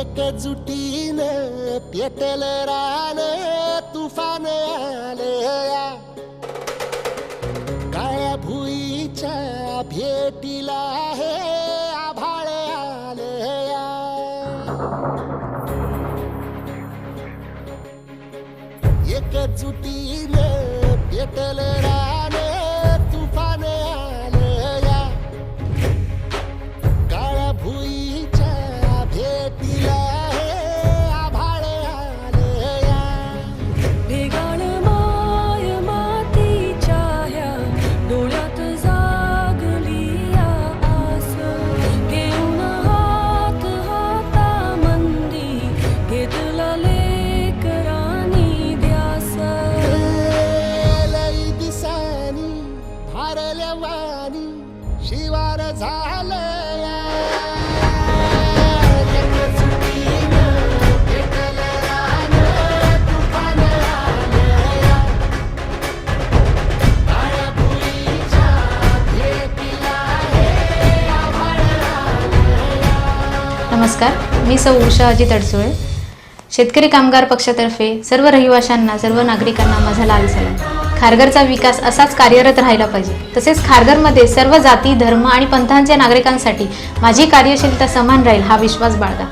एकजुटीन पेटल रान तुफान आलया काळ्या भुईच्या भेटीला हे आभाळ आलया एकजुटीन पेटल रान आलया. नमस्कार मी सौ उषा अजित अडसुळे शेतकरी कामगार पक्षातर्फे सर्व रहिवाशांना सर्व नागरिकांना माझा लाल सलाम खारघरचा विकास असाच कार्यरत राहिला पाहिजे. तसेच खारघरमध्ये सर्व जाती धर्म आणि पंथांच्या नागरिकांसाठी माझी कार्यशीलता समान राहील हा विश्वास बाळगा.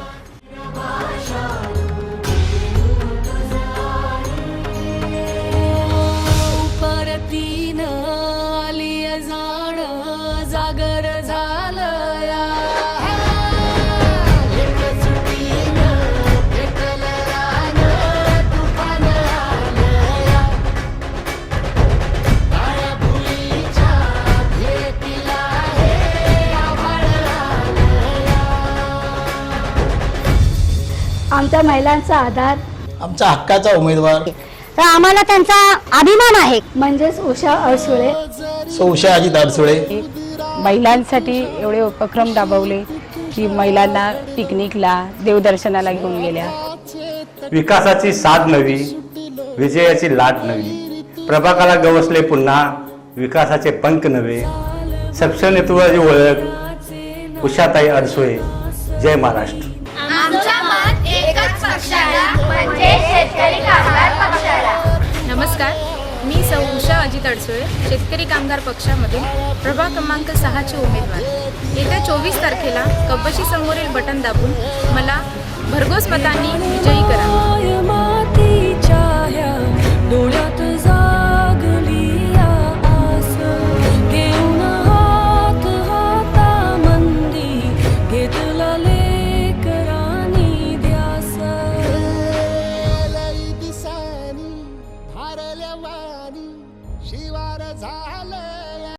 आमच्या महिलांचा आधार. आमचा हक्काचा उमेदवार. तर आम्हाला त्यांचा अभिमान आहे. म्हणजेच उषा अडसुळे. सौशा अजित अडसुळे महिलांसाठी एवढे उपक्रम राबवले की महिलांना पिकनिकला देवदर्शनाला घेऊन गेल्या. विकासाची साथ नवी विजयाची लाट नवी. प्रभाकाला गवसले पुन्हा विकासाचे पंख नवे. सक्षम नेतृत्वाची ओळख उषाताई अडसुळे. जय महाराष्ट्र. पक्षाला म्हणजे शेतकरी कामगार पक्षाला. नमस्कार मी सौ उषा अजित अडसुळे शेतकरी कामगार पक्षामध्ये प्रभाग क्रमांक सहाचे उमेदवार. येत्या चोवीस तारखेला कब्बशी समोरील बटन दाबून मला भरघोस मतांनी विजय